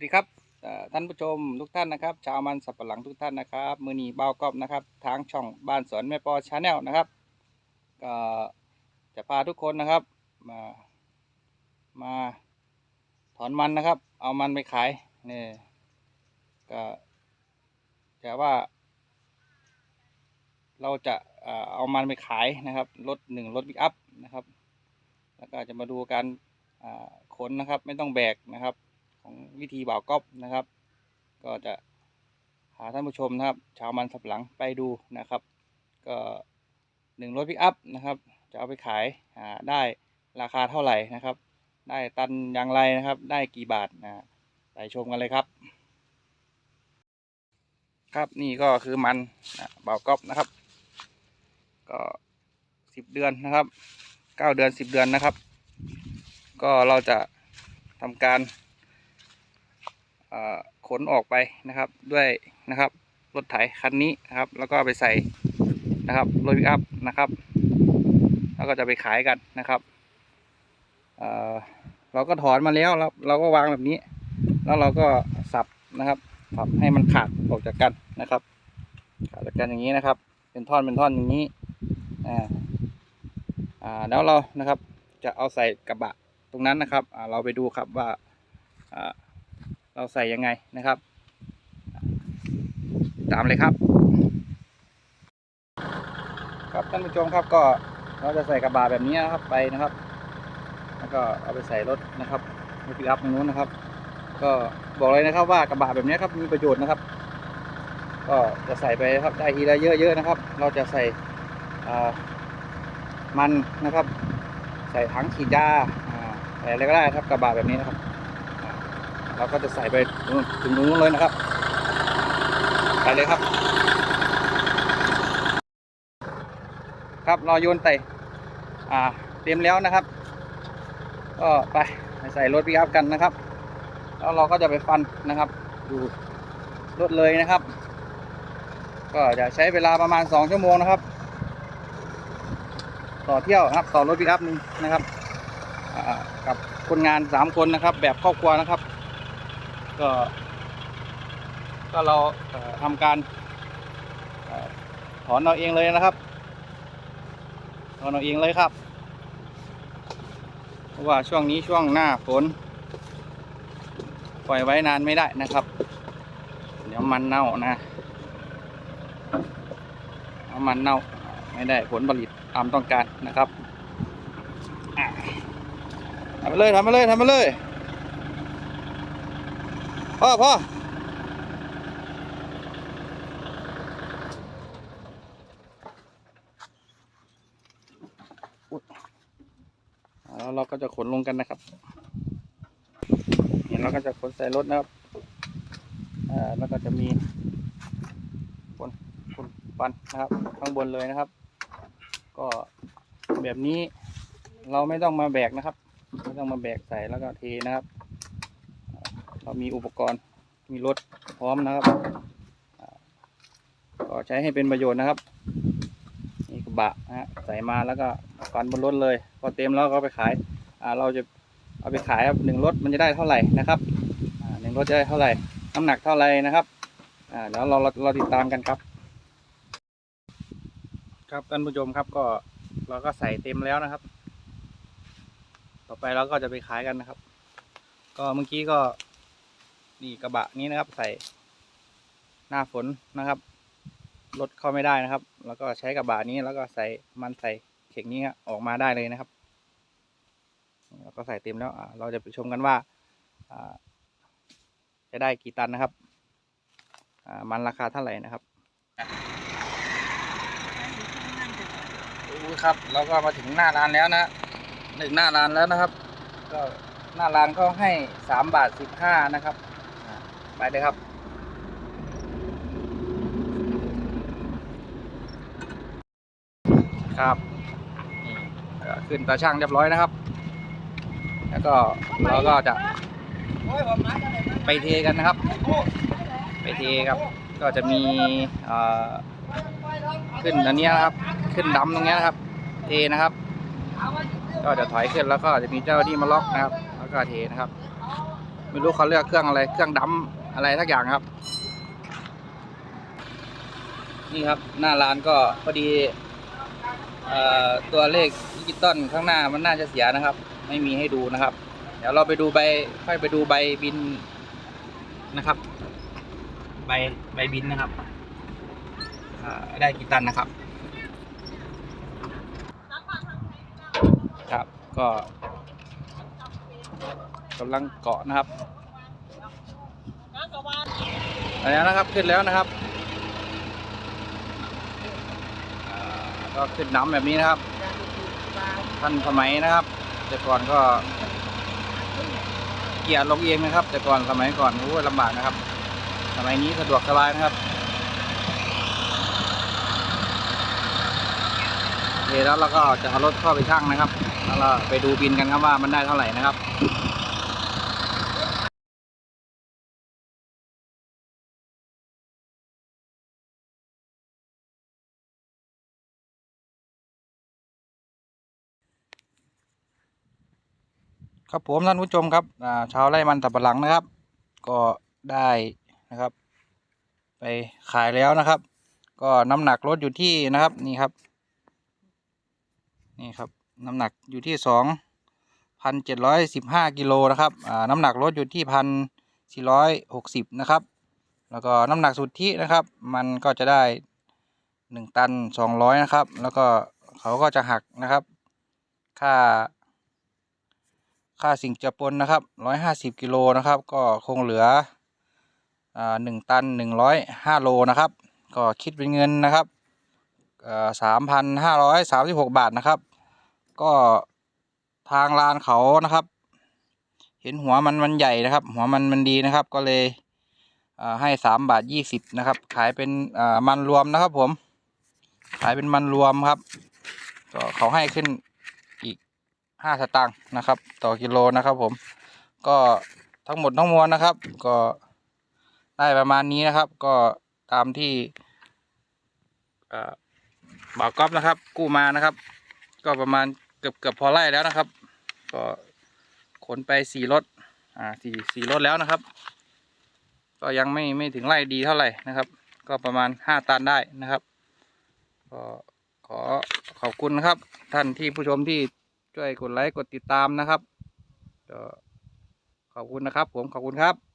สวัสดีครับท่านผู้ชมทุกท่านนะครับ ชาวมันสับปะหลังทุกท่านนะครับมือนีเบากอบนะครับ ทางช่องบ้านสวนแม่ปอชาแนลนะครับก็จะพาทุกคนนะครับ มามาถอนมันนะครับ เอามันไปขายนี่ก็จะว่า เราจะเอามันไปขายนะครับรถหนึ่งรถปิกอัพนะครับ แล้วก็จะมาดูการขนนะครับ ไม่ต้องแบกนะครับ ของวิธีบ่าวก๊อฟนะครับ ก็จะหาท่านผู้ชมนะครับ ชาวมันสับหลังไปดูนะครับ ก็หนึ่งรถปิกอัพนะครับ จะเอาไปขายอ่าได้ราคาเท่าไหร่นะครับ ได้ตันอย่างไรนะครับ ได้กี่บาทนะไปชมกันเลยครับ ครับนี่ก็คือมันอ่าบ่าวก๊อฟนะครับ ก็สิบเดือนนะครับเก้าเดือนสิบเดือนนะครับ ก็เราจะทำการ ขนออกไปนะครับด้วยนะครับรถไถคันนี้นะครับ แล้วก็ไปใส่นะครับรถพิกอัพนะครับ แล้วก็จะไปขายกันนะครับเเราก็ถอนมาแล้วแล้วเราก็วางแบบนี้ แล้วเราก็สับนะครับสับให้มันขาดออกจากกันนะครับขาดจากกันอย่างนี้นะครับ เป็นท่อนเป็นท่อนอย่างนี้อ่าอ่าแล้วเรานะครับจะเอาใส่กระบะตรงนั้นนะครับอ่าเราไปดูครับว่าอ่า เราใส่ยังไงนะครับ ตามเลยครับ ครับท่านผู้ชมครับก็เราจะใส่กระบะแบบนี้นะครับไปนะครับ แล้วก็เอาไปใส่รถนะครับรถปิกอัพตรงนู้นนะครับ ก็บอกเลยนะครับว่ากระบะแบบนี้ครับมีประโยชน์นะครับ ก็จะใส่ไปครับได้ทีละเยอะๆนะครับ เราจะใส่อ่ามันนะครับ ใส่ถังฉีดยาอ่าใส่อะไรก็ได้ครับกระบะแบบนี้นะครับ เราก็จะใส่ไปถึงตรงนู้นเลยนะครับ ไปเลยครับ ครับรอโยนไต่อ่าเตรียมแล้วนะครับ ก็ไปไปใส่รถปิกอัพกันนะครับ แล้วเราก็จะไปฟันนะครับ ดูรถเลยนะครับ ก็จะใช้เวลาประมาณสองชั่วโมงนะครับ ต่อเที่ยวนะครับ ต่อรถปิกอัพหนึงนะครับกับคนงานสามคนนะครับ แบบครอบครัวนะครับ ก็ ก็เราทำการถอนเอาเองเลยนะครับถอนเอาเองเลยครับเพราะว่าช่วงนี้ช่วงหน้าฝนปล่อยไว้นานไม่ได้นะครับ เดี๋ยวมันเน่านะเอามันเน่าไม่ได้ผลผลิตตามต้องการนะครับทำไปเลยทำไปเลยทำไปเลย พ่อพ่ออุ๊ยแล้วเราก็จะขนลงกันนะครับเนี่เราก็จะขนใส่รถนะครับอ่าแล้วก็จะมีคนคนฟันนะครับ ข้างบนเลยนะครับ ก็แบบนี้เราไม่ต้องมาแบกนะครับ ไม่ต้องมาแบกใส่แล้วก็เทนะครับ เรามีอุปกรณ์มีรถพร้อมนะครับ ก็ใช้ให้เป็นประโยชน์นะครับนี่กระบะนะฮะใส่มาแล้วก็ฟันบนรถเลยพอเต็มแล้วก็ไปขายเราจะเอาไปขายครับหนึ่งรถมันจะได้เท่าไหร่นะครับหนึ่งรถจะได้เท่าไหร่น้ำหนักเท่าไหร่นะครับเดี๋ยวเราเราเราติดตามกันครับ ครับท่านผู้ชมครับก็เราก็ใส่เต็มแล้วนะครับ ต่อไปเราก็จะไปขายกันนะครับ ก็เมื่อกี้ก็ นี่กระบะนี้นะครับ ใส่หน้าฝนนะครับรถเข้าไม่ได้นะครับ แล้วก็ใช้กระบะนี้แล้วก็ใส่มันใส่เข่งนี้ออกมาได้เลยนะครับแล้วก็ใส่เต็มแล้วเราจะไปชมกันว่าจะได้กี่ตันนะครับมันราคาเท่าไหร่นะครับดูครับ เราก็มาถึงหน้าร้านแล้วนะหนึ่งหน้าร้านแล้วนะครับ ก็หน้าร้านก็ให้สามบาทสิบห้านะครับ ไปเลยครับ ครับขึ้นตาช่างเรียบร้อยนะครับ แล้วก็เราก็จะไปเทกันนะครับ ไปเทครับ ก็จะมีขึ้นอันนี้นะครับ ขึ้นดำตรงนี้นะครับ เทนะครับ ก็จะถอยขึ้นแล้วก็จะมีเจ้าที่มาล็อกนะครับ แล้วก็เทนะครับ ไม่รู้เขาเรียกเครื่องอะไร เครื่องดำ อะไรทักอย่างครับ นี่ครับหน้าร้านก็พอดีเอ่อตัวเลขดิจิตอลข้างหน้ามันน่าจะเสียนะครับ ไม่มีให้ดูนะครับ เดี๋ยวเราไปดูใบค่อยไปดูใบบินนะครับ ใบใบบินนะครับอ่าได้กี่ตันนะครับ ครับก็กำลังเกาะนะครับ อันนี้นะครับขึ้นแล้วนะครับก็ขึ้นน้ำแบบนี้นะครับ ท่านสมัยนะครับ แต่ก่อนก็ เกียร์ลงเองนะครับ แต่ก่อนสมัยก่อนโอ้ลำบากนะครับ สมัยนี้สะดวกสบายนะครับโอเคแล้วเราก็จะเอารถเข้าไปชั่งนะครับ แล้วเราไปดูบินกันครับว่ามันได้เท่าไหร่นะครับ ครับผมท่านผู้ชมครับชาวไร่มันตับปะหลังนะครับ ก็ได้นะครับ ไปขายแล้วนะครับ ก็น้ำหนักรถอยู่ที่นะครับนี่ครับ นี่ครับน้ำหนักอยู่ที่สองพันเจ็ดร้อยสิบห้ากิโลนะครับอ่าน้ำหนักรถอยู่ที่พันสี่ร้อยหกสิบนะครับ แล้วก็น้ำหนักสุทธินะครับ มันก็จะได้หนึ่งตันสองร้อยนะครับ แล้วก็เขาก็จะหักนะครับ ค่า ค่าสิ่งเจือปนนะครับร้อยห้าสิบกิโลนะครับ ก็คงเหลืออ่าหนึ่งตันหนึ่งร้อยห้าโลนะครับ ก็คิดเป็นเงินนะครับสามพันห้าร้อยสามสิบหกบาทนะครับ ก็ทางลานเขานะครับ เห็นหัวมันมันใหญ่นะครับ หัวมันมันดีนะครับ ก็เลยอ่าให้สามบาทยี่สิบนะครับ ขายเป็นอ่ามันรวมนะครับผม ขายเป็นมันรวมครับ ก็เขาให้ขึ้น ห้าสตางค์นะครับ ต่อกิโลนะครับ ผม ก็ทั้งหมดทั้งมวลนะครับ ก็ได้ประมาณนี้นะครับ ก็ตามที่บ่าวก๊อฟนะครับ กู้มานะครับ ก็ประมาณเกือบเกือบพอไล่แล้วนะครับ ก็ขนไปสี่รถอ่าสี่สี่รถแล้วนะครับ ก็ยังไม่ไม่ถึงไล่ดีเท่าไหร่นะครับ ก็ประมาณห้าตันได้นะครับ ก็ขอขอบคุณนะครับ ท่านที่ผู้ชมที่ ช่วยกดไลค์กดติดตามนะครับขอบคุณนะครับ ผมขอบคุณครับ